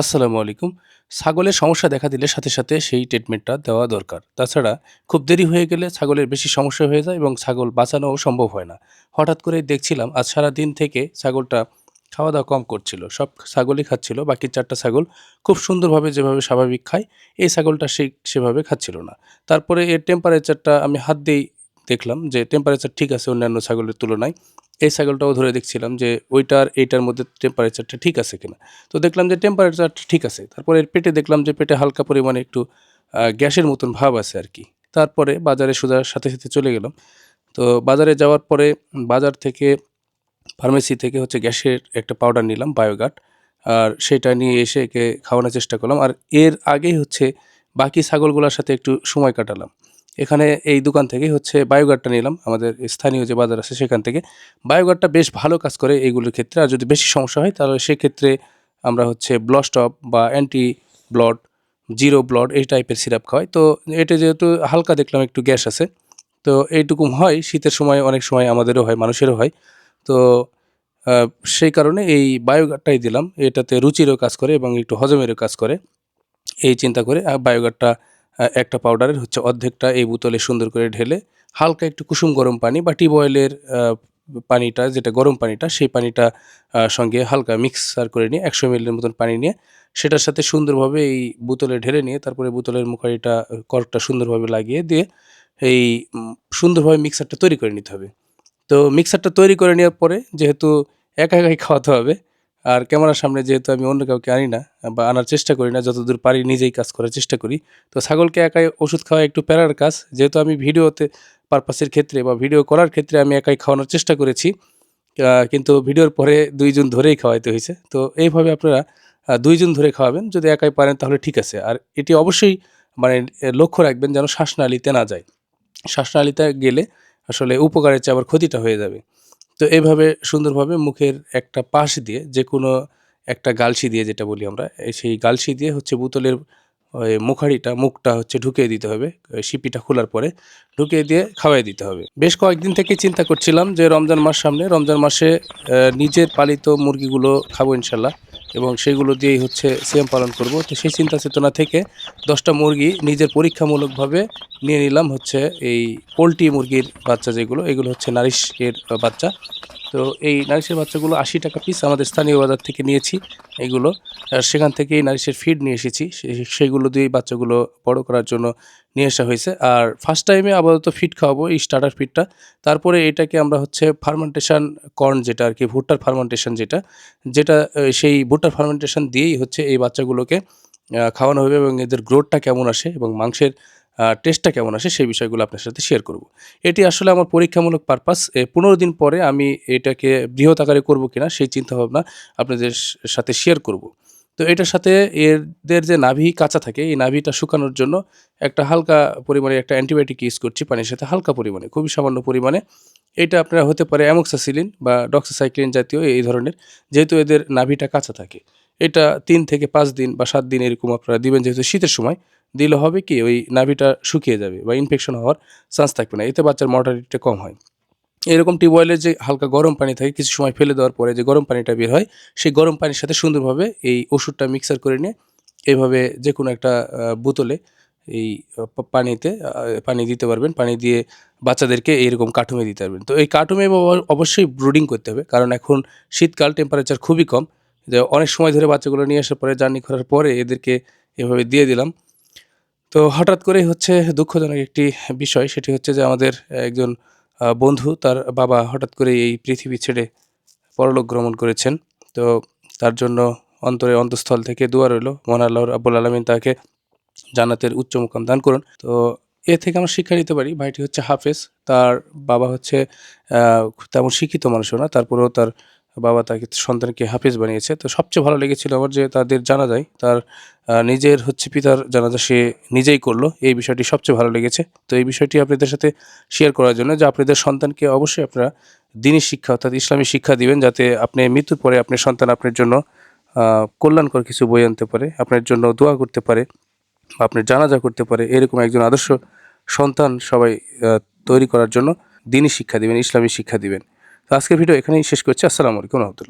আসসালামু আলাইকুম। ছাগলের সমস্যা দেখা দিলে সাথে সাথে সেই ট্রিটমেন্টটা দেওয়া দরকার। তাছাড়া খুব দেরি হয়ে গেলে ছাগলের বেশি সমস্যা হয়ে যায় এবং ছাগল বাঁচানোও সম্ভব হয় না। হঠাৎ করে দেখছিলাম, আজ সারা দিন থেকে ছাগলটা খাওয়া দাওয়া কম করছিল। সব ছাগলই খাচ্ছিল, বাকি চারটা ছাগল খুব সুন্দরভাবে যেভাবে স্বাভাবিক খায়, এই ছাগলটা সেই সেভাবে খাচ্ছিল না। তারপরে এর টেম্পারেচারটা আমি হাত দিয়েই দেখলাম যে টেম্পারেচার ঠিক আছে অন্যান্য ছাগলের তুলনায়। এই ছাগলটাও ধরে দেখছিলাম যে ওইটার এইটার মধ্যে টেম্পারেচারটা ঠিক আছে কিনা। তো দেখলাম যে টেম্পারেচারটা ঠিক আছে। তারপরে এর পেটে দেখলাম যে পেটে হালকা পরিমাণে একটু গ্যাসের মতন ভাব আছে আর কি তারপরে বাজারে সোজার সাথে সাথে চলে গেলাম। তো বাজারে যাওয়ার পরে বাজার থেকে ফার্মেসি থেকে হচ্ছে গ্যাসের একটা পাউডার নিলাম বায়োগাট আর সেটা নিয়ে এসে একে খাওয়ানোর চেষ্টা করলাম। আর এর আগেই হচ্ছে বাকি ছাগলগুলোর সাথে একটু সময় কাটালাম। এখানে এই দোকান থেকেই হচ্ছে বায়োগাটটা নিলাম। আমাদের স্থানীয় যে বাজার আছে সেখান থেকে। বায়োগাটটা বেশ ভালো কাজ করে এইগুলোর ক্ষেত্রে। আর যদি বেশি সমস্যা হয় তাহলে সেক্ষেত্রে আমরা হচ্ছে ব্লস্টপ বা অ্যান্টি ব্লড জিরো ব্লড এই টাইপের সিরাপ খাওয়াই। তো এটা যেহেতু হালকা দেখলাম একটু গ্যাস আছে তো এইটুকু হয়। শীতের সময় অনেক সময় আমাদেরও হয় মানুষেরও হয়। তো সেই কারণে এই বায়োগাটটাই দিলাম। এটাতে রুচিরও কাজ করে এবং একটু হজমেরও কাজ করে। এই চিন্তা করে আহ, একটা পাউডারের হচ্ছে অর্ধেকটা এই বোতলে সুন্দর করে ঢেলে হালকা একটু কুসুম গরম পানি বা টিউবওয়েলের আহ, পানিটা যেটা গরম পানিটা সেই পানিটা সঙ্গে হালকা মিক্সার করে নিয়ে একশো মিলের মতন পানি নিয়ে সেটার সাথে সুন্দরভাবে এই বোতলে ঢেলে নিয়ে তারপরে বোতলের মুখারিটা কর্কটা সুন্দরভাবে লাগিয়ে দিয়ে এই সুন্দরভাবে মিক্সারটা তৈরি করে নিতে হবে। তো মিক্সারটা তৈরি করে নেওয়ার পরে যেহেতু একা একাই খাওয়াতে হবে আর ক্যামেরার সামনে যেহেতু আমি অন্য কাউকে আনি না বা আনার চেষ্টা করি না, যতদূর পারি নিজেই কাজ করার চেষ্টা করি। তো ছাগলকে একাই ওষুধ খাওয়া একটু প্যারার কাজ। যেহেতু আমি ভিডিওতে পারপাসের ক্ষেত্রে বা ভিডিও করার ক্ষেত্রে আমি একাই খাওয়ানোর চেষ্টা করেছি কিন্তু ভিডিওর পরে দুইজন ধরেই খাওয়াইতে হয়েছে। তো এইভাবে আপনারা দুইজন ধরে খাওয়াবেন। যদি একাই পারেন তাহলে ঠিক আছে। আর এটি অবশ্যই মানে লক্ষ্য রাখবেন যেন শ্বাসনালীতে না যায়। শ্বাসনালীতে গেলে আসলে উপকারের চেয়ে আবার ক্ষতিটা হয়ে যাবে। তো এইভাবে সুন্দরভাবে মুখের একটা পাশ দিয়ে যে কোনো একটা গালসি দিয়ে যেটা বলি আমরা সেই গালসি দিয়ে হচ্ছে বোতলের মুখারিটা মুখটা হচ্ছে ঢুকিয়ে দিতে হবে শিপিটা খোলার পরে ঢুকিয়ে দিয়ে খাওয়াই দিতে হবে। বেশ কয়েকদিন থেকে চিন্তা করছিলাম যে রমজান মাস সামনে, রমজান মাসে নিজের পালিত মুরগিগুলো খাব ইনশাল্লাহ এবং সেগুলো দিয়েই হচ্ছে সিএম পালন করব। তো সেই চিন্তা চেতনা থেকে দশটা মুরগি নিজের পরীক্ষামূলকভাবে নিয়ে নিলাম হচ্ছে এই পোলট্রি মুরগির বাচ্চা যেগুলো, এগুলো হচ্ছে নারিশের বাচ্চা। তো এই নারিশের বাচ্চাগুলো আশি টাকা পিস আমাদের স্থানীয় বাজার থেকে নিয়েছি এগুলো। সেখান থেকে এই নারিশের ফিড নিয়ে এসেছি। সেগুলো দিয়েই বাচ্চাগুলো বড় করার জন্য নিয়ে আসা হয়েছে। আর ফার্স্ট টাইমে আপাতত ফিড খাওয়াবো এই স্টার্টার ফিডটা তারপরে এটাকে আমরা হচ্ছে ফার্মেন্টেশন কর্ন যেটা আর কি ভুট্টার ফার্মেন্টেশন যেটা যেটা সেই ভুট্টার ফার্মেন্টেশন দিয়েই হচ্ছে এই বাচ্চাগুলোকে খাওয়ানো হবে এবং এদের গ্রোথটা কেমন আসে এবং মাংসের টেস্টটা কেমন আসে সেই বিষয়গুলো আপনার সাথে শেয়ার করব। এটি আসলে আমার পরীক্ষামূলক পারপাস পনেরো দিন পরে আমি এটাকে বৃহৎ আকারে করব কিনা সেই চিন্তাভাবনা আপনাদের সাথে শেয়ার করব। তো এটার সাথে এদের যে নাভি কাঁচা থাকে, এই নাভিটা শুকানোর জন্য একটা হালকা পরিমাণে একটা অ্যান্টিবায়োটিক ইউজ করছি পানির সাথে, হালকা পরিমাণে, খুবই সামান্য পরিমাণে। এটা আপনার হতে পারে অ্যামোক্সাসিলিন বা ডক্সাসাইক্লিন জাতীয় এই ধরনের, যেহেতু এদের নাভিটা কাঁচা থাকে। এটা তিন থেকে পাঁচ দিন বা সাত দিন এরকম আপনারা দিবেন যেহেতু শীতের সময়। দিলে হবে কি ওই নাভিটা শুকিয়ে যাবে বা ইনফেকশন হওয়ার চান্স থাকবে না, এতে বাচ্চার মর্টালিটিটা কম হয়। এরকম টিউবওয়েলের যে হালকা গরম পানি থাকে, কিছু সময় ফেলে দেওয়ার পরে যে গরম পানিটা বের হয়, সেই গরম পানির সাথে সুন্দরভাবে এই ওষুধটা মিক্সার করে নিয়ে এইভাবে যে কোনো একটা বোতলে এই পানিতে পানি দিতে পারবেন, পানি দিয়ে বাচ্চাদেরকে এইরকম কার্টুমে দিতে পারবেন। তো এই অব- অবশ্যই ব্রুডিং করতে হবে, কারণ এখন শীতকাল টেম্পারেচার খুবই কম। যে অনেক সময় ধরে বাচ্চাগুলো নিয়ে আসার পরে জার্নি করার পরে এদেরকে এভাবে দিয়ে দিলাম। তো হঠাৎ করেই হচ্ছে দুঃখজনক একটি বিষয়, সেটি হচ্ছে যে আমাদের একজন বন্ধু তার বাবা হঠাৎ করে এই পৃথিবী ছেড়ে পরলোক গ্রহণ করেছেন। তো তার জন্য অন্তরে অন্তঃস্থল থেকে দোয়া রইল। মহান আল্লাহ আব্বুল আলমিন তাকে জান্নাতের উচ্চ মুকাম দান করুন। তো এ থেকে আমরা শিক্ষা নিতে পারি, ভাইটি হচ্ছে হাফেজ, তার বাবা হচ্ছে তেমন শিক্ষিত মানুষও না, তারপরেও তার বাবা তাকে, সন্তানকে হাফেজ বানিয়েছে। তো সবচেয়ে ভালো লেগেছিল আমার যে তাদের জানা যায়, তার নিজের হচ্ছে পিতার জানাজা সে নিজেই করল। এই বিষয়টি সবচেয়ে ভালো লেগেছে। তো এই বিষয়টি আপনাদের সাথে শেয়ার করার জন্য যে আপনাদের সন্তানকে অবশ্যই আপনারা দিনী শিক্ষা অর্থাৎ ইসলামী শিক্ষা দিবেন যাতে আপনি মৃত্যুর পরে আপনার সন্তান আপনার জন্য কল্যাণকর কিছু বই আনতে পারে, আপনার জন্য দোয়া করতে পারে বা আপনার জানাজা করতে পারে। এরকম একজন আদর্শ সন্তান সবাই তৈরি করার জন্য দিনী শিক্ষা দিবেন, ইসলামী শিক্ষা দিবেন। তো আজকের ভিডিও এখানেই শেষ করছি। আসসালামু আলাইকুম রহমতুল্লাহ।